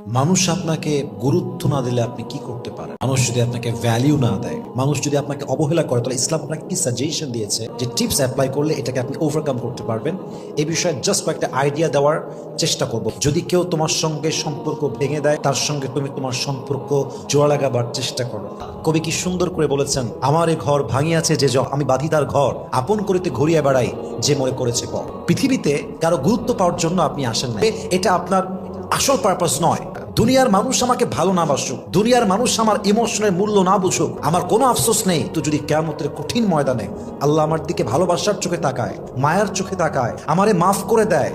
মানুষ আপনাকে গুরুত্ব না দিলে আপনি কি করতে পারেন? মানুষ যদি আপনাকে ভ্যালিউ না দেয়, মানুষ যদি আপনাকে অবহেলা করে, তাহলে ইসলাম আপনাকে কি সাজেশন দিয়েছে? যে টিপস অ্যাপ্লাই করলে এটাকে আপনি ওভারকাম করতে পারবেন। এ বিষয়ে জাস্ট কয়েকটা আইডিয়া দেওয়ার চেষ্টা করব। যদি কেউ তোমার সঙ্গে সম্পর্ক ভেঙে দেয়, তার সঙ্গে তুমি তোমার সম্পর্ক জোড়া লাগাবার চেষ্টা করো। কবি কি সুন্দর করে বলেছেন, আমার এ ঘর ভাঙিয়াছে যে আমি বাঁধি তার ঘর, আপন করিতে ঘুরিয়ে বেড়াই যে মনে করেছে পর। পৃথিবীতে কারও গুরুত্ব পাওয়ার জন্য আপনি আসেন না এটা আপনার আসল পারপাস নয় দুনিয়ার মানুষ আমাকে ভালো না বাসুক। দুনিয়ার মানুষ আমার ইমোশনের মূল্য না বুঝুক। আমার কোনো আফসোস নেই। তো যদি কেমতের কঠিন ময়দানে আল্লাহ আমার দিকে ভালোবাসার চোখে তাকায়, মায়ার চোখে তাকায়, আমারে মাফ করে দেয়,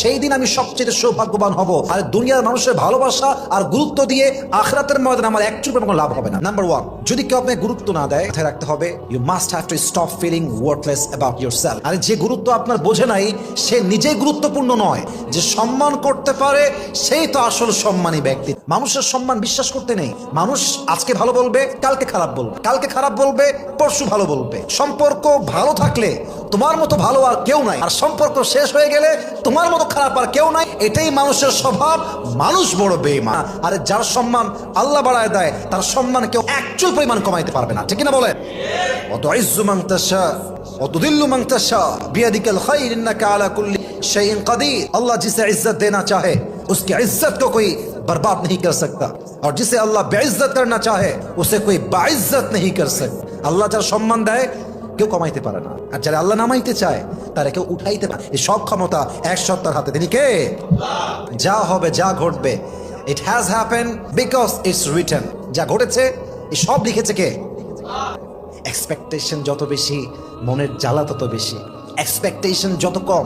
সেই দিন আমি সবচেয়ে সৌভাগ্যবান হব। আর দুনিয়ার মানুষের ভালোবাসা আর গুরুত্ব দিয়ে আখরাতের ময়দানে আমার একচুপ কোনো লাভ হবে না। নাম্বার ওয়ান যদি কেউ আপনাকে গুরুত্ব না দেয়, মাথায় রাখতে হবে you must have to stop feeling worthless about yourself আর যে গুরুত্ব আপনার বোঝে নাই, সে নিজেই গুরুত্বপূর্ণ নয়। যে সম্মান করতে পারে, সেই তো আসল সম্মানী নেই ব্যক্তি মানুষের সম্মান বিশ্বাস করতে নেই। মানুষ আজকে ভালো বলবে, কালকে খারাপ বলবে। কালকে খারাপ বলবে, পরশু ভালো বলবে। সম্পর্ক ভালো থাকলে তোমার মতো ভালো আর কেউ নাই। আর সম্পর্ক শেষ হয়ে গেলে তোমার মতো খারাপ আর কেউ নাই। এটাই মানুষের স্বভাব। মানুষ বড় বেমা আর যার সম্মান আল্লাহ বাড়ায় দেয়, তার সম্মান কেউ একচুয়াল পরিমাণ কমাইতে পারবে না। ঠিক না বলে অত ইজ্জু মাংতাসা অত দিল্লু মাংতাসা বিয়াদিকাল খাই ইন্নাকা কালা কুল্লি সেই কাদির। আল্লাহ জিসে ইজ্জত দেনা চাহে उसकी इज्जत को कोई बर्बाद नहीं कर सकता और जिसे अल्लाह बेइज्जत करना चाहे उसे कोई बाइज्जत नहीं कर सकता আল্লাহ যার সম্মান দেয় কেউ কমাইতে পারে না আর যারা আল্লাহ নামাইতে চায় তারা কেউ উঠাইতে পারে এই সব ক্ষমতা এক সত্তার হাতে তিনি কে যা হবে যা ঘটবে it has happen because it's written যা ঘটেছে এই সব লিখেছে কে এক্সপেকটেশন যত বেশি মনের জ্বালা তত বেশি এক্সপেকটেশন যত কম